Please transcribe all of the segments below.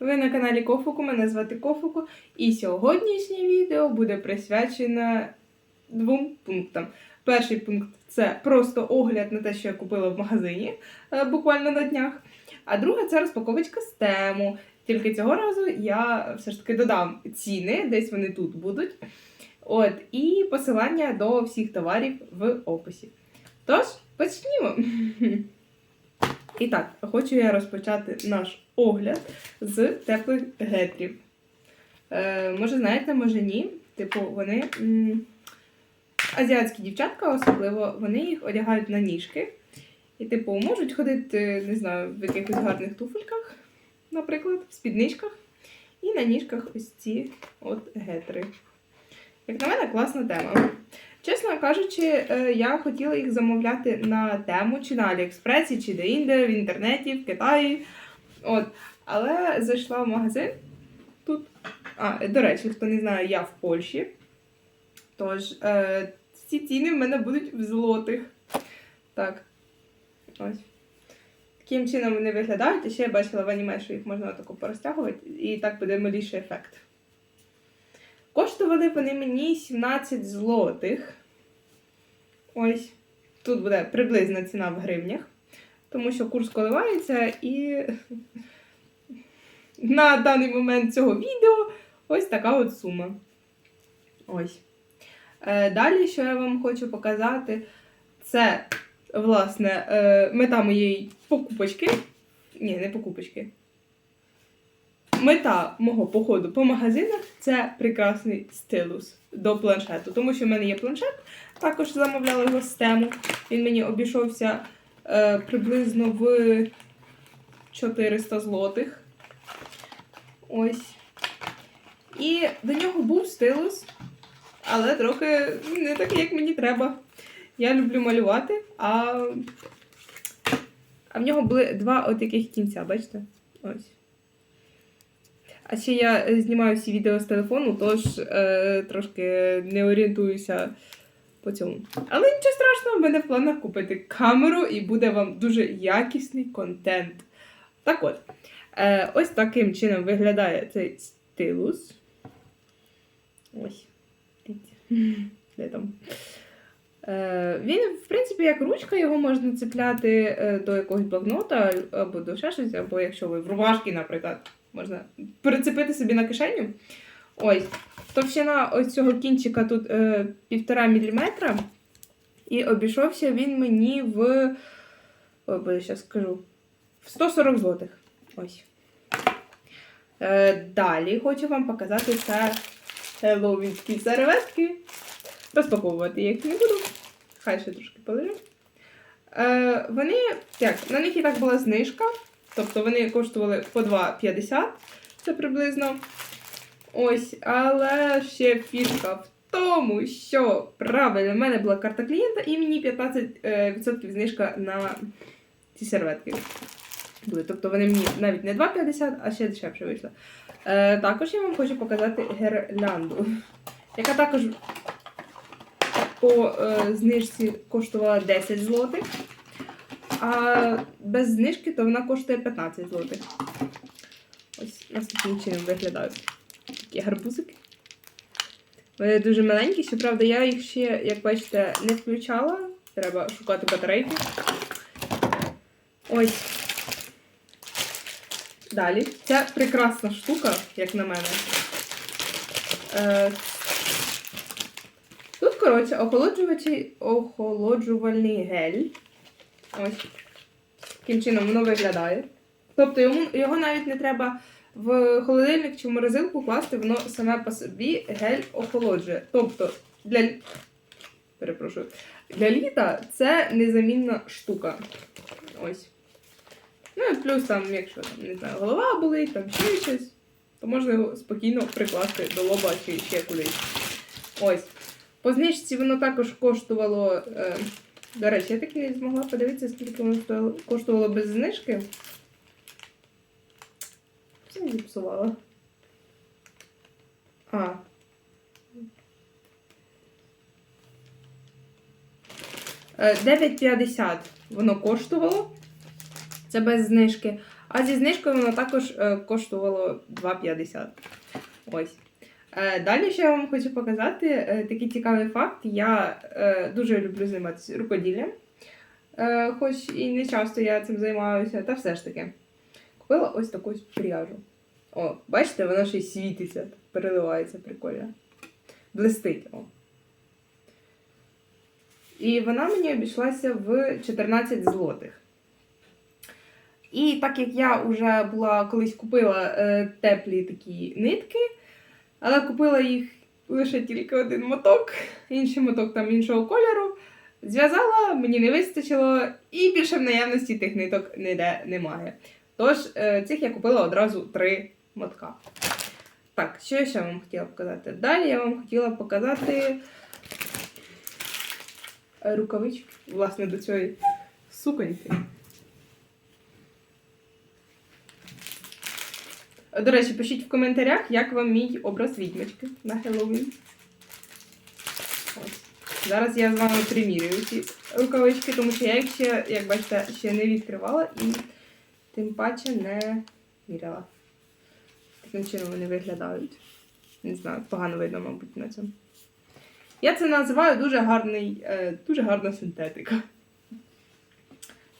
Ви на каналі Кофуку, мене звати Кофуку, і сьогоднішнє відео буде присвячене двом пунктам. Перший пункт це просто огляд на те, що я купила в магазині е, буквально на днях. А друге це розпаковочка з тему. Тільки цього разу я все ж таки додам ціни, десь вони тут будуть. От, і посилання до всіх товарів в описі. Тож, почнімо. І так, хочу я розпочати наш огляд з теплих гетрів. Е, може, знаєте, може ні. Типу, вони азіатські дівчатка, особливо, вони їх одягають на ніжки. І, типу, можуть ходити, не знаю, в якихось гарних туфельках, наприклад, в спідничках. І на ніжках ось ці от гетри. Як на мене, класна тема. Чесно кажучи, е, я хотіла їх замовляти на тему чи на Аліекспресі, чи де-інде, в інтернеті, в Китаї. От. Але зайшла в магазин тут. А, до речі, хто не знає, я в Польщі. Тож, е, ці ціни в мене будуть в злотих. Так. Ось. Таким чином вони виглядають. І ще я бачила в аніме, що їх можна тако порозтягувати, і так буде маліший ефект. Коштували вони мені 17 злотих. Ось. Тут буде приблизна ціна в гривнях, тому що курс коливається і на даний момент цього відео ось така от сума. Ось. Е, Далі, що я вам хочу показати, це, власне, е, мета моєї покупочки. Ні, не покупочки. Мета мого походу по магазинах це прекрасний стилус до планшету. Тому що в мене є планшет, також замовляла його з тему. Він мені обійшовся е, приблизно в 400 злотих. Ось. І до нього був стилус, але трохи не такий, як мені треба. Я люблю малювати, а, а в нього були два от таких кінця, бачите? Ось. А ще я е, знімаю всі відео з телефону, тож е, трошки не орієнтуюся по цьому. Але нічого страшного, в мене в планах купити камеру і буде вам дуже якісний контент. Так от, е, ось таким чином виглядає цей стилус. Ось. Де там? Е, він, в принципі, як ручка, його можна цепляти е, до якогось блокнота або до ще щось, або якщо ви в рубашки, наприклад, можна перецепити собі на кишеню. Ось. Товщина ось цього кінчика тут е, 1,5 мм. І обійшовся він мені в. Ой, бо я зараз скажу. В 140 злотих. Ось. Е, далі хочу вам показати це хеллоуінські серветки. Розпаковувати їх не буду. Хай ще трошки полежать. Е, вони, як, на них і так була знижка. Тобто вони коштували по 2,50. Це приблизно. Ось, але ще фішка в тому, що правильно, в мене була карта клієнта, і мені 15% знижка на ці серветки. Були. Тобто вони мені навіть не 2,50, а ще дешевше вийшло. Е, також я вам хочу показати гірлянду, яка також по е, знижці коштувала 10 злотих. А без знижки то вона коштує 15 злотих. Ось наступним чином виглядають такі гарбузики. Вони дуже маленькі, щоправда, я їх ще, як бачите, не включала. Треба шукати батарейки. Ось. Далі. Ця прекрасна штука, як на мене. Е, Тут, коротше, охолоджувачі, охолоджувальний гель. Ось. Таким чином воно виглядає. Тобто йому, його навіть не треба в холодильник чи в морозилку класти, воно саме по собі гель охолоджує. Тобто для, перепрошую, для літа це незамінна штука. Ось. Ну і плюс там, якщо там, не знаю, голова болить, там ще щось, то можна його спокійно прикласти до лоба чи ще кудись. Ось. По знижці воно також коштувало. Е, до речі, я так не змогла подивитися, скільки воно коштувало без знижки. Все зіпсувала. А. Е, 9,50 воно коштувало. Це без знижки. А зі знижкою воно також е, коштувало 2,50. Ось. Е, далі ще я вам хочу показати е, такий цікавий факт. Я е, дуже люблю займатися рукоділлям. Хоч і не часто я цим займаюся, та все ж таки. Купила ось таку пряжу. О, бачите, вона ще й світиться, переливається прикольно. Блистить. О. І вона мені обійшлася в 14 злотих. І так як я вже була колись купила е, теплі такі нитки, але купила їх лише тільки один моток, інший моток там іншого кольору. Зв'язала, мені не вистачило, і більше в наявності тих ниток ніде немає. Тож, е, цих я купила одразу три мотка. Так, що я ще вам хотіла показати? Далі я вам хотіла показати рукавички, власне, до цієї суконьки. До речі, пишіть в коментарях, як вам мій образ відьмочки на Хеллоуін. Зараз я з вами примірюю ці рукавички, тому що я їх ще, як бачите, ще не відкривала і тим паче не міряла. Таким чином вони виглядають. Не знаю, погано видно, мабуть, на цьому. Я це називаю дуже гарний, е, дуже гарна синтетика.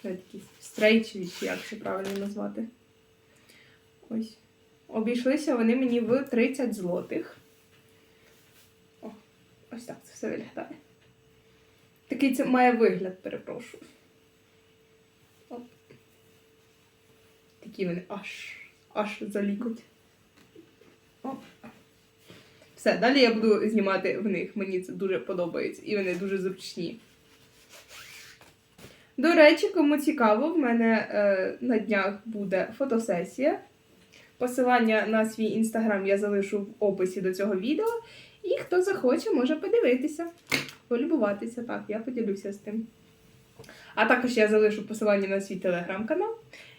Якісь стрейчеві, чи як це правильно назвати. Ось. Обійшлися вони мені в 30 злотих. О, ось так це все виглядає. Такий це має вигляд, перепрошую. Оп. Такі вони аж, аж залікуть. Оп. Все, далі я буду знімати в них. Мені це дуже подобається і вони дуже зручні. До речі, кому цікаво, в мене е, на днях буде фотосесія. Посилання на свій інстаграм я залишу в описі до цього відео. І хто захоче, може подивитися, полюбуватися. Так, я поділюся з тим. А також я залишу посилання на свій телеграм-канал.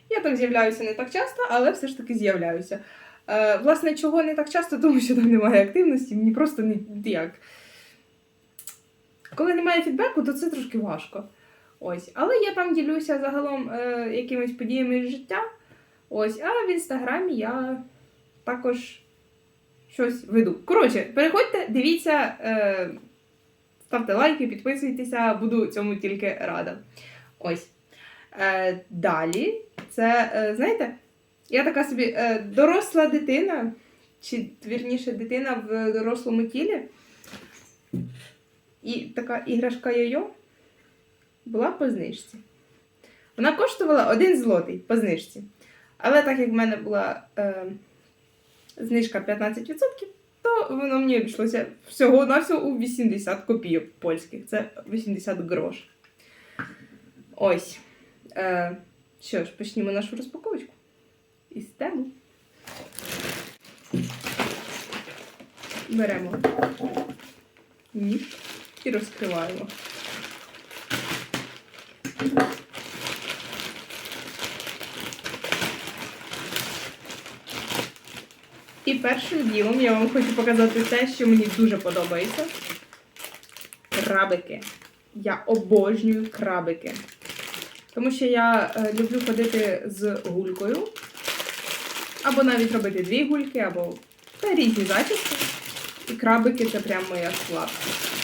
Я там з'являюся не так часто, але все ж таки з'являюся. Е, власне, чого не так часто, тому що там немає активності, мені просто не як. Коли немає фідбеку, то це трошки важко. Ось. Але я там ділюся загалом е, якимись подіями з життя. Ось, а в інстаграмі я також щось веду. Коротше, переходьте, дивіться, е, ставте лайки, підписуйтеся, буду цьому тільки рада. Ось. Е, далі, це, е, знаєте, я така собі е, доросла дитина, чи вірніше дитина в дорослому тілі. І така іграшка йо-йо була по знижці. Вона коштувала один злотий по знижці. Але так як в мене була е, знижка 15%, то воно мені обійшлося всього на всього у 80 копійок польських. Це 80 грош. Ось. Е, що ж, почнімо нашу розпаковочку. Із тему. Беремо ніж і розкриваємо. І першим ділом я вам хочу показати те, що мені дуже подобається. Крабики. Я обожнюю крабики. Тому що я е, люблю ходити з гулькою. Або навіть робити дві гульки, або різні зачіски. І крабики це прям моя слабкість.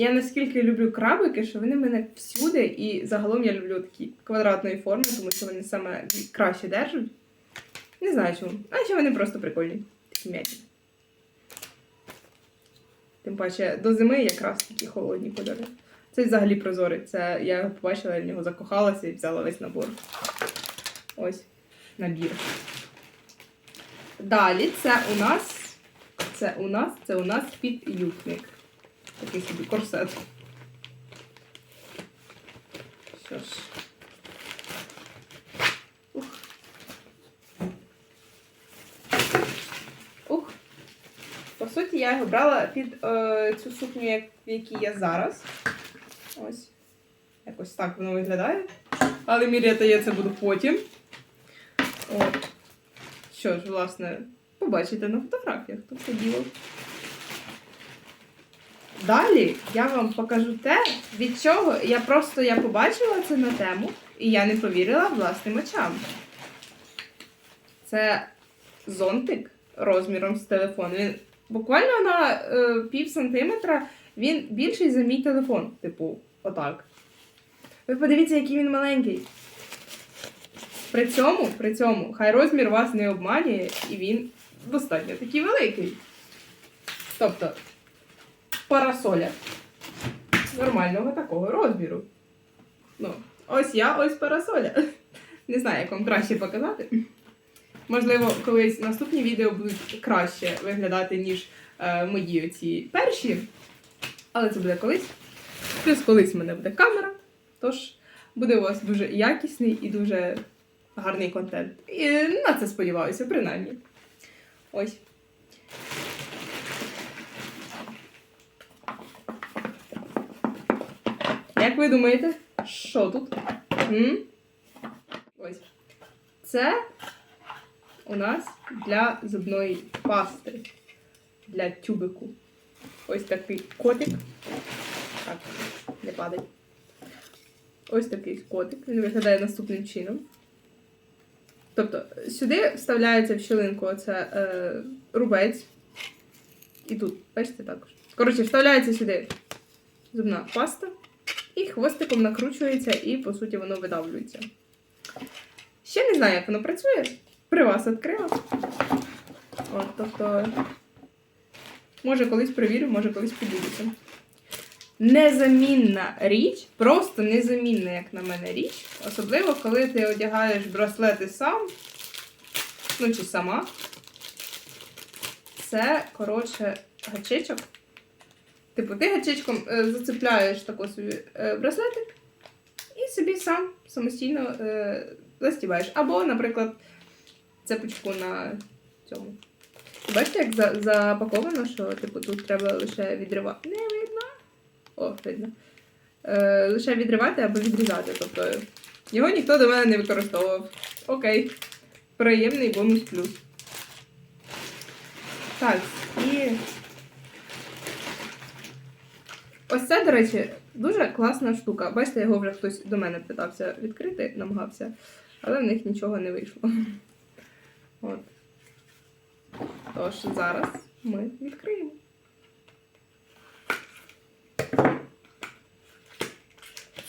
Я наскільки люблю крабики, що вони в мене всюди, і загалом я люблю такі квадратної форми, тому що вони саме краще держать. Не знаю чому. А ще вони просто прикольні. Такі м'які. Тим паче до зими якраз такі холодні кольори. Це взагалі прозорий. Це я його побачила, я в нього закохалася і взяла весь набор. Ось набір. Далі це у нас. Це у нас, це у нас підюбник. Такий собі корсет. Що ж. Ух. Ух. По суті, я його брала під е, цю сукню, як, в якій я зараз. Ось. Якось так воно виглядає. Але міряти я це буду потім. От. Що ж, власне, побачите на фотографіях, то все діло. Далі я вам покажу те, від чого я просто я побачила це на тему, і я не повірила власним очам. Це зонтик розміром з телефон. Він буквально на е, пів сантиметра він більший за мій телефон. Типу, отак. Ви подивіться, який він маленький. При цьому, при цьому, хай розмір вас не обманює, і він достатньо такий великий. Тобто, парасоля нормального такого розміру. Ну, ось я, ось парасоля. Не знаю, як вам краще показати. Можливо, колись наступні відео будуть краще виглядати, ніж е, мої оці перші. Але це буде колись. Плюс колись в мене буде камера. Тож буде у вас дуже якісний і дуже гарний контент. І на це сподіваюся, принаймні. Ось. Ви думаєте, що тут? М? Ось. Це у нас для зубної пасти. Для тюбику. Ось такий котик. Так, не падай. Ось такий котик. Він виглядає наступним чином. Тобто, сюди вставляється в щілинку оце е, рубець. І тут, бачите, також. Коротше, вставляється сюди зубна паста. І хвостиком накручується, і, по суті, воно видавлюється. Ще не знаю, як воно працює. При вас відкрила. От, тобто, може колись перевірю, може колись поділюся. Незамінна річ, просто незамінна, як на мене, річ. Особливо, коли ти одягаєш браслети сам, ну чи сама. Це, коротше, гачечок. Типу, ти гачечком е, зацепляєш тако собі е, браслетик і собі сам самостійно е, застібаєш. Або, наприклад, цепочку на цьому. Бачите, як за, запаковано, що типу, тут треба лише відривати. Не видно. О, видно. Е, лише відривати або відрізати. Тобто його ніхто до мене не використовував. Окей. Приємний бонус плюс. Так, і. Ось це, до речі, дуже класна штука. Бачите, його вже хтось до мене питався відкрити, намагався, але в них нічого не вийшло. От. Тож зараз ми відкриємо.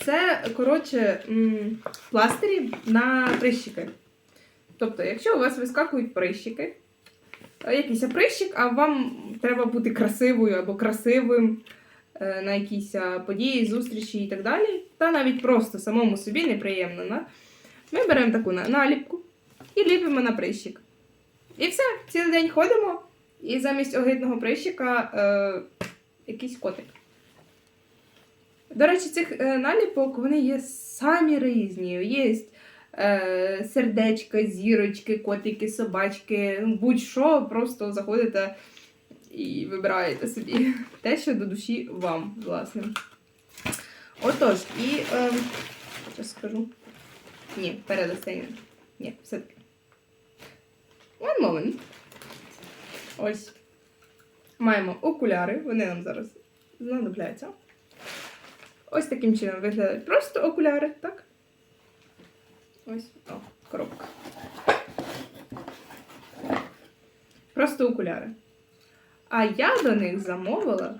Це, коротше, пластирі на прищики. Тобто, якщо у вас вискакують прищики, е, якийсь прищик, а вам треба бути красивою або красивим на якійсь е, події, зустрічі і так далі, та навіть просто самому собі неприємно, на, ми беремо таку наліпку і ліпимо на прищик. І все, цілий день ходимо, і замість огидного прищика е, якийсь котик. До речі, цих е, наліпок вони є самі різні. Є е, сердечка, зірочки, котики, собачки, будь-що, просто заходите і вибираєте собі те, що до душі вам, власне. Отож, і е, що скажу? Ні, передостання. Ні, все-таки. One moment. Ось. Маємо окуляри, вони нам зараз знадобляться. Ось таким чином виглядають просто окуляри, так? Ось, о, коробка. Просто окуляри. А я до них замовила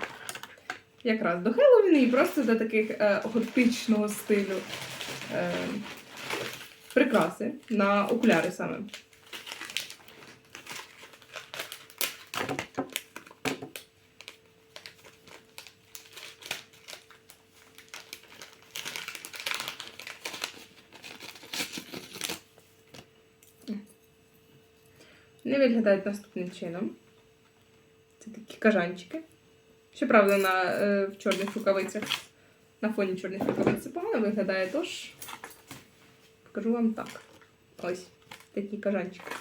якраз до Хеллоуіну і просто до таких е, готичного стилю е, прикраси на окуляри саме. Вони виглядають наступним чином. Кажанчики. Щоправда, на, е, в чорних рукавицях. На фоні чорних рукавиць це погано виглядає, тож покажу вам так. Ось такі кажанчики.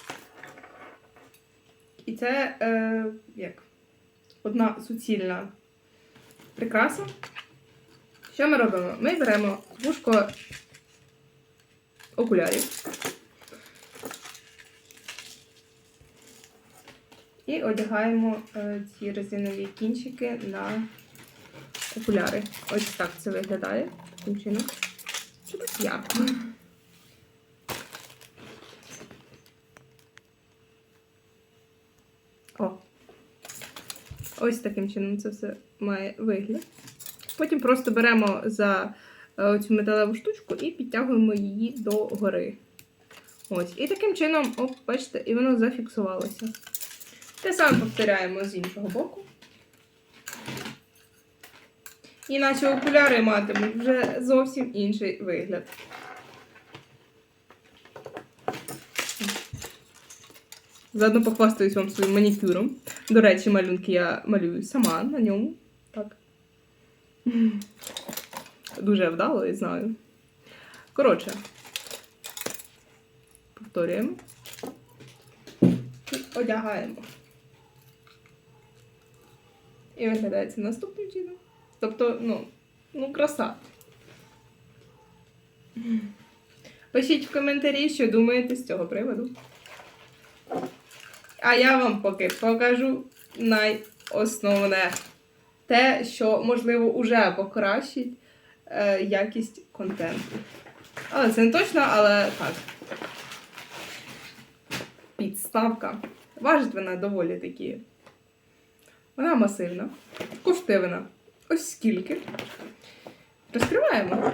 І це е, як одна суцільна прикраса. Що ми робимо? Ми беремо вушко окулярів. І одягаємо е, ці резинові кінчики на окуляри. Ось так це виглядає. Таким чином. Чомусь ярко. О. Ось таким чином це все має вигляд. Потім просто беремо за е, цю металеву штучку і підтягуємо її до гори. Ось. І таким чином, оп, бачите, і воно зафіксувалося. Те саме повторяємо з іншого боку. І наші окуляри матимуть вже зовсім інший вигляд. Заодно похвастаюсь вам своїм манікюром. До речі, малюнки я малюю сама на ньому. Так. Дуже вдало, я знаю. Коротше, повторюємо. І одягаємо. І виглядає це наступним чином. Тобто, ну, ну, краса. Пишіть в коментарі, що думаєте з цього приводу. А я вам поки покажу найосновне те, що, можливо, уже покращить е, якість контенту. Але це не точно, але так. Підставка. Важить вона доволі таки. Вона масивна, коштує ось скільки. Розкриваємо.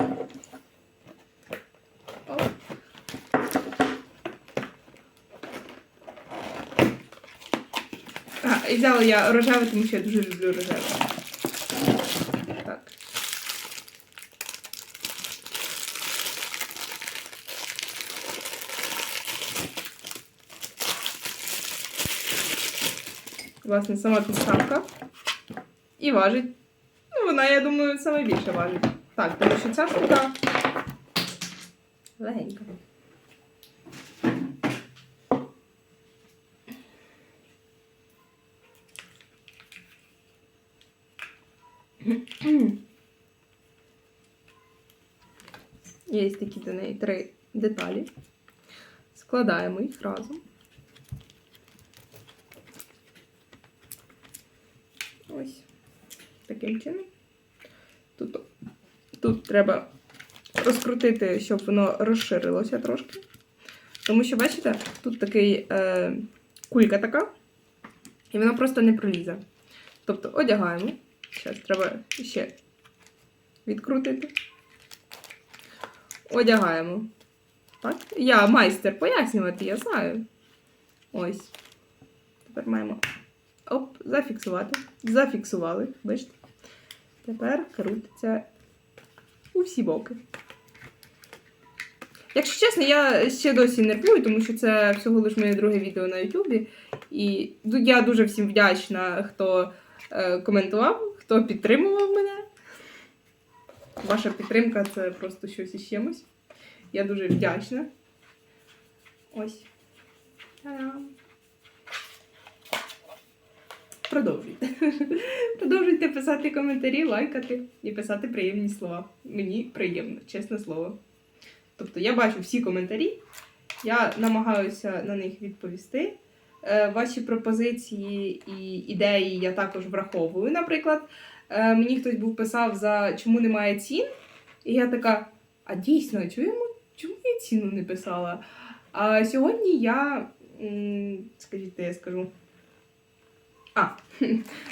А, і взяла я рожеве, тому що я дуже люблю рожеве. Власне, сама підставка. І важить. Ну, вона, я думаю, саме більше важить. Так, тому що ця штука легенька. Є такі до неї три деталі. Складаємо їх разом. Ось таким чином. Тут, тут треба розкрутити, щоб воно розширилося трошки. Тому що, бачите, тут такий е, кулька така, і вона просто не пролізе. Тобто одягаємо. Зараз треба ще відкрутити. Одягаємо. Так? Я майстер пояснювати, я знаю. Ось. Тепер маємо оп, зафіксувати. Зафіксували, бачите? Тепер крутиться у всі боки. Якщо чесно, я ще досі нервую, тому що це всього лиш моє друге відео на Ютубі. І я дуже всім вдячна, хто е, коментував, хто підтримував мене. Ваша підтримка це просто щось із чимось. Я дуже вдячна. Ось. Та-дам. Продовжуйте. Продовжуйте писати коментарі, лайкати і писати приємні слова. Мені приємно, чесне слово. Тобто я бачу всі коментарі, я намагаюся на них відповісти. Е, Ваші пропозиції і ідеї я також враховую. Наприклад, е, мені хтось був писав за чому немає цін, і я така, а дійсно, чому, чому я ціну не писала? А сьогодні я, скажіть, я скажу. А,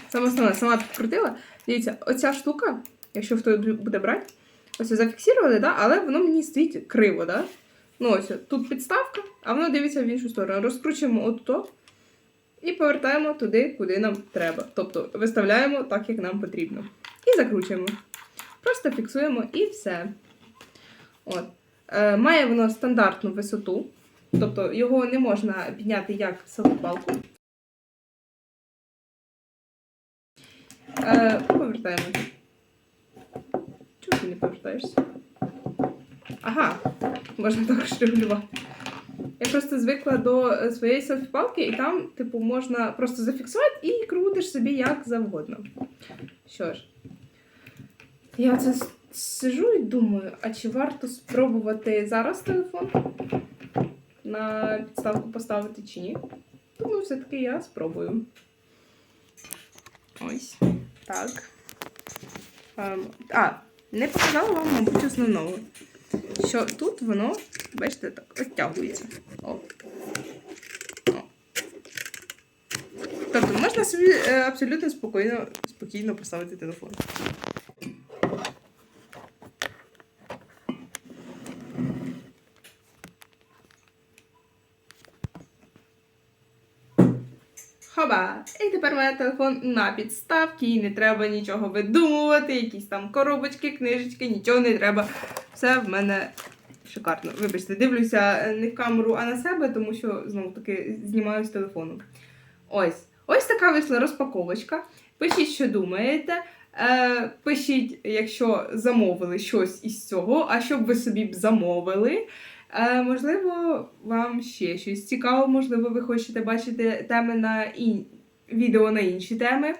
саме основне, сама підкрутила. Дивіться, оця штука, якщо хто буде брати, ось зафіксували, да? але воно мені стоїть криво, да? Ну, ось тут підставка, а воно дивиться в іншу сторону. Розкручуємо отут і повертаємо туди, куди нам треба. Тобто виставляємо так, як нам потрібно. І закручуємо. Просто фіксуємо і все. От. Е, має воно стандартну висоту, тобто його не можна підняти як селфі-палку. Е, повертаємо. Чому ти не повертаєшся? Ага, можна також регулювати. Я просто звикла до е, своєї селфі-палки, і там, типу, можна просто зафіксувати і крутиш собі як завгодно. Що ж, я це сижу і думаю, а чи варто спробувати зараз телефон на підставку поставити чи ні? Думаю, все-таки я спробую. Ось. Так. Ем, а, не показала вам, мабуть, основного. Що тут воно, бачите, так, оттягується. О. О. Тобто можна собі е, абсолютно спокійно, спокійно поставити телефон. Хоба! І тепер мене телефон на підставці, і не треба нічого видумувати, якісь там коробочки, книжечки, нічого не треба. Все в мене шикарно. Вибачте, дивлюся е, не в камеру, а на себе, тому що знову таки знімаю з телефону. Ось. Ось така вийшла розпаковочка. Пишіть, що думаєте. Е, пишіть, якщо замовили щось із цього, а що б ви собі б замовили. Е, можливо, вам ще щось цікаво, можливо, ви хочете бачити теми на ін... відео на інші теми.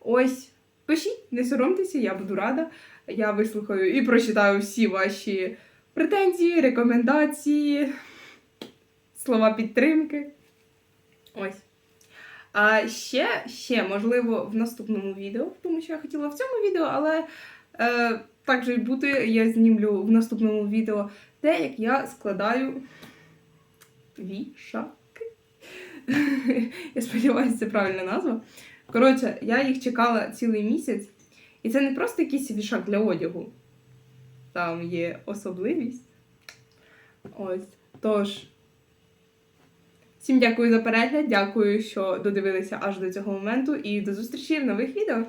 Ось, пишіть, не соромтеся, я буду рада. Я вислухаю і прочитаю всі ваші претензії, рекомендації, слова підтримки. Ось. А ще, ще, можливо, в наступному відео, тому що я хотіла в цьому відео, але е, так же й бути, я знімлю в наступному відео те, як я складаю вішаки. я сподіваюся, це правильна назва. Коротше, я їх чекала цілий місяць, і це не просто якийсь вішак для одягу. Там є особливість. Ось. Тож. Всім дякую за перегляд, дякую, що додивилися аж до цього моменту, і до зустрічі в нових відео.